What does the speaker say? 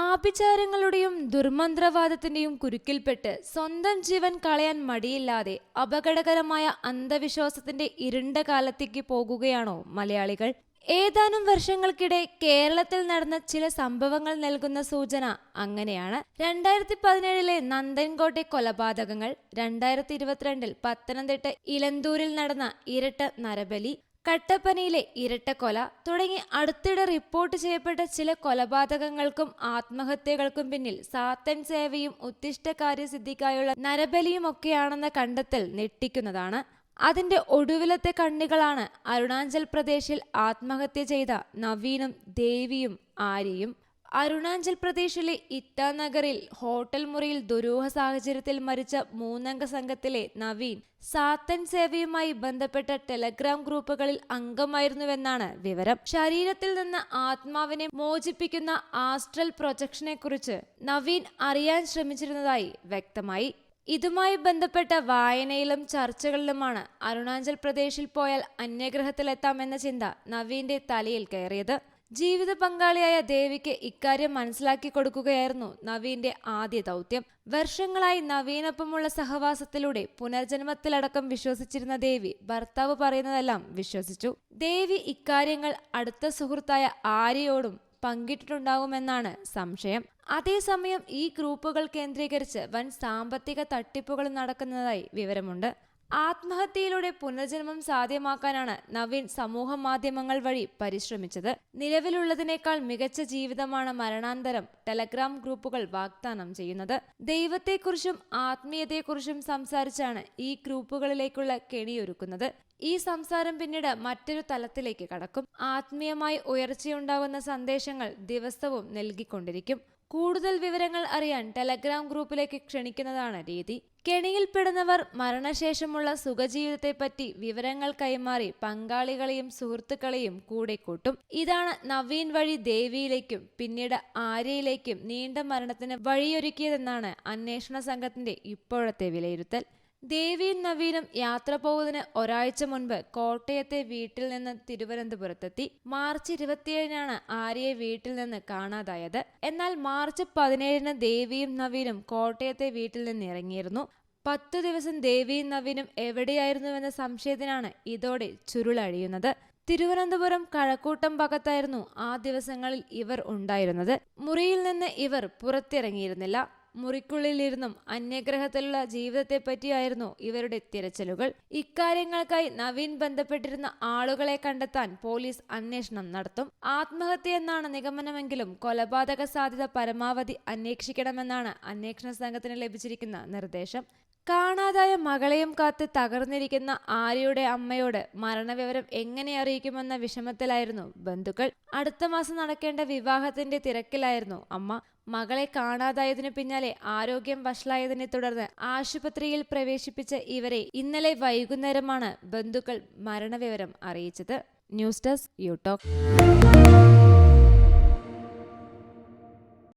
ആഭിചാരങ്ങളുടെയും ദുർമന്ത്രവാദത്തിന്റെയും കുരുക്കിൽപ്പെട്ട് സ്വന്തം ജീവൻ കളയാൻ മടിയില്ലാതെ അപകടകരമായ അന്ധവിശ്വാസത്തിന്റെ ഇരുണ്ട കാലത്തേക്ക് പോകുകയാണോ മലയാളികൾ? ഏതാനും വർഷങ്ങൾക്കിടെ കേരളത്തിൽ നടന്ന ചില സംഭവങ്ങൾ നൽകുന്ന സൂചന അങ്ങനെയാണ്. രണ്ടായിരത്തി പതിനേഴിലെ നന്ദൻകോട്ടെ കൊലപാതകങ്ങൾ രണ്ടായിരത്തി ഇരുപത്തിരണ്ടിൽ പത്തനംതിട്ട ഇലന്തൂരിൽ നടന്ന ഇരട്ട നരബലി കട്ടപ്പനയിലെ ഇരട്ടക്കൊല തുടങ്ങി അടുത്തിടെ റിപ്പോർട്ട് ചെയ്യപ്പെട്ട ചില കൊലപാതകങ്ങൾക്കും ആത്മഹത്യകൾക്കും പിന്നിൽ സാത്തൻ സേവയും ഉത്തിഷ്ടകാര്യ സിദ്ധിക്കായുള്ള നരബലിയുമൊക്കെയാണെന്ന കണ്ടെത്തൽ ഞെട്ടിക്കുന്നതാണ്. അതിന്റെ ഒടുവിലത്തെ കണ്ണികളാണ് അരുണാചൽ പ്രദേശിൽ ആത്മഹത്യ ചെയ്ത നവീനും ദേവിയും ആര്യയും. അരുണാചൽ പ്രദേശിലെ ഇറ്റാനഗറിൽ ഹോട്ടൽ മുറിയിൽ ദുരൂഹ സാഹചര്യത്തിൽ മരിച്ച മൂന്നംഗ സംഘത്തിലെ നവീൻ സാത്തൻ സേവയുമായി ബന്ധപ്പെട്ട ടെലഗ്രാം ഗ്രൂപ്പുകളിൽ അംഗമായിരുന്നുവെന്നാണ് വിവരം. ശരീരത്തിൽ നിന്ന് ആത്മാവിനെ മോചിപ്പിക്കുന്ന ആസ്ട്രൽ പ്രൊജക്ഷനെ കുറിച്ച് നവീൻ അറിയാൻ ശ്രമിച്ചിരുന്നതായി വ്യക്തമായി. ഇതുമായി ബന്ധപ്പെട്ട വായനയിലും ചർച്ചകളിലുമാണ് അരുണാചൽ പ്രദേശിൽ പോയാൽ അന്യഗ്രഹത്തിലെത്താമെന്ന ചിന്ത നവീന്റെ തലയിൽ കയറിയത്. ജീവിത പങ്കാളിയായ ദേവിക്ക് ഇക്കാര്യം മനസ്സിലാക്കി കൊടുക്കുകയായിരുന്നു നവീന്റെ ആദ്യ ദൗത്യം. വർഷങ്ങളായി നവീനൊപ്പമുള്ള സഹവാസത്തിലൂടെ പുനർജന്മത്തിലടക്കം വിശ്വസിച്ചിരുന്ന ദേവി ഭർത്താവ് പറയുന്നതെല്ലാം വിശ്വസിച്ചു. ദേവി ഇക്കാര്യങ്ങൾ അടുത്ത സുഹൃത്തായ ആര്യയോടും പങ്കിട്ടിട്ടുണ്ടാകുമെന്നാണ് സംശയം. അതേസമയം ഈ ഗ്രൂപ്പുകൾ കേന്ദ്രീകരിച്ച് വൻ സാമ്പത്തിക തട്ടിപ്പുകൾ നടക്കുന്നതായി വിവരമുണ്ട്. ആത്മഹത്യയിലൂടെ പുനർജന്മം സാധ്യമാക്കാനാണ് നവീൻ സമൂഹ മാധ്യമങ്ങൾ വഴി പരിശ്രമിച്ചത്. നിലവിലുള്ളതിനേക്കാൾ മികച്ച ജീവിതമാണ് മരണാന്തരം ടെലഗ്രാം ഗ്രൂപ്പുകൾ വാഗ്ദാനം ചെയ്യുന്നത്. ദൈവത്തെക്കുറിച്ചും ആത്മീയതയെക്കുറിച്ചും സംസാരിച്ചാണ് ഈ ഗ്രൂപ്പുകളിലേക്കുള്ള കെണിയൊരുക്കുന്നത്. ഈ സംസാരം പിന്നീട് മറ്റൊരു തലത്തിലേക്ക് കടക്കും. ആത്മീയമായി ഉയർച്ചയുണ്ടാകുന്ന സന്ദേശങ്ങൾ ദിവസവും നൽകിക്കൊണ്ടിരിക്കും. കൂടുതൽ വിവരങ്ങൾ അറിയാൻ ടെലഗ്രാം ഗ്രൂപ്പിലേക്ക് ക്ഷണിക്കുന്നതാണ് രീതി. കെണിയിൽപ്പെടുന്നവർ മരണശേഷമുള്ള സുഖജീവിതത്തെപ്പറ്റി വിവരങ്ങൾ കൈമാറി പങ്കാളികളെയും സുഹൃത്തുക്കളെയും കൂടെ കൂട്ടും. ഇതാണ് നവീൻ വഴി ദേവിയിലേക്കും പിന്നീട് ആര്യയിലേക്കും നീണ്ട മരണത്തിന് വഴിയൊരുക്കിയതെന്നാണ് അന്വേഷണ സംഘത്തിന്റെ ഇപ്പോഴത്തെ വിലയിരുത്തൽ. ദേവിയും നവീനും യാത്ര പോകുന്നതിന് ഒരാഴ്ച മുൻപ് കോട്ടയത്തെ വീട്ടിൽ നിന്ന് തിരുവനന്തപുരത്തെത്തി. മാർച്ച് ഇരുപത്തിയേഴിനാണ് ആര്യയെ വീട്ടിൽ നിന്ന് കാണാതായത്. എന്നാൽ മാർച്ച് പതിനേഴിന് ദേവിയും നവീനും കോട്ടയത്തെ വീട്ടിൽ നിന്ന് ഇറങ്ങിയിരുന്നു. പത്തു ദിവസം ദേവിയും നവീനും എവിടെയായിരുന്നുവെന്ന സംശയത്തിനാണ് ഇതോടെ ചുരുളഴിയുന്നത്. തിരുവനന്തപുരം കഴക്കൂട്ടം ഭാഗത്തായിരുന്നു ആ ദിവസങ്ങളിൽ ഇവർ ഉണ്ടായിരുന്നത്. മുറിയിൽ നിന്ന് ഇവർ പുറത്തിറങ്ങിയിരുന്നില്ല. മുറിക്കുള്ളിലിരുന്നും അന്യഗ്രഹത്തിലുള്ള ജീവിതത്തെപ്പറ്റിയായിരുന്നു ഇവരുടെ തിരച്ചിലുകൾ. ഇക്കാര്യങ്ങൾക്കായി നവീൻ ബന്ധപ്പെട്ടിരുന്ന ആളുകളെ കണ്ടെത്താൻ പോലീസ് അന്വേഷണം നടത്തും. ആത്മഹത്യ എന്നാണ് നിഗമനമെങ്കിലും കൊലപാതക സാധ്യത പരമാവധി അന്വേഷിക്കണമെന്നാണ് അന്വേഷണ സംഘത്തിന് ലഭിച്ചിരിക്കുന്ന നിർദ്ദേശം. കാണാതായ മകളെയും കാത്ത് തകർന്നിരിക്കുന്ന ആര്യയുടെ അമ്മയോട് മരണവിവരം എങ്ങനെ അറിയിക്കുമെന്ന വിഷമത്തിലായിരുന്നു ബന്ധുക്കൾ. അടുത്ത മാസം നടക്കേണ്ട വിവാഹത്തിന്റെ തിരക്കിലായിരുന്നു അമ്മ. മകളെ കാണാതായതിനു പിന്നാലെ ആരോഗ്യം വഷളായതിനെ തുടർന്ന് ആശുപത്രിയിൽ പ്രവേശിപ്പിച്ച ഇവരെ ഇന്നലെ വൈകുന്നേരമാണ് ബന്ധുക്കൾ മരണവിവരം അറിയിച്ചത്. News desk യൂടോക്ക്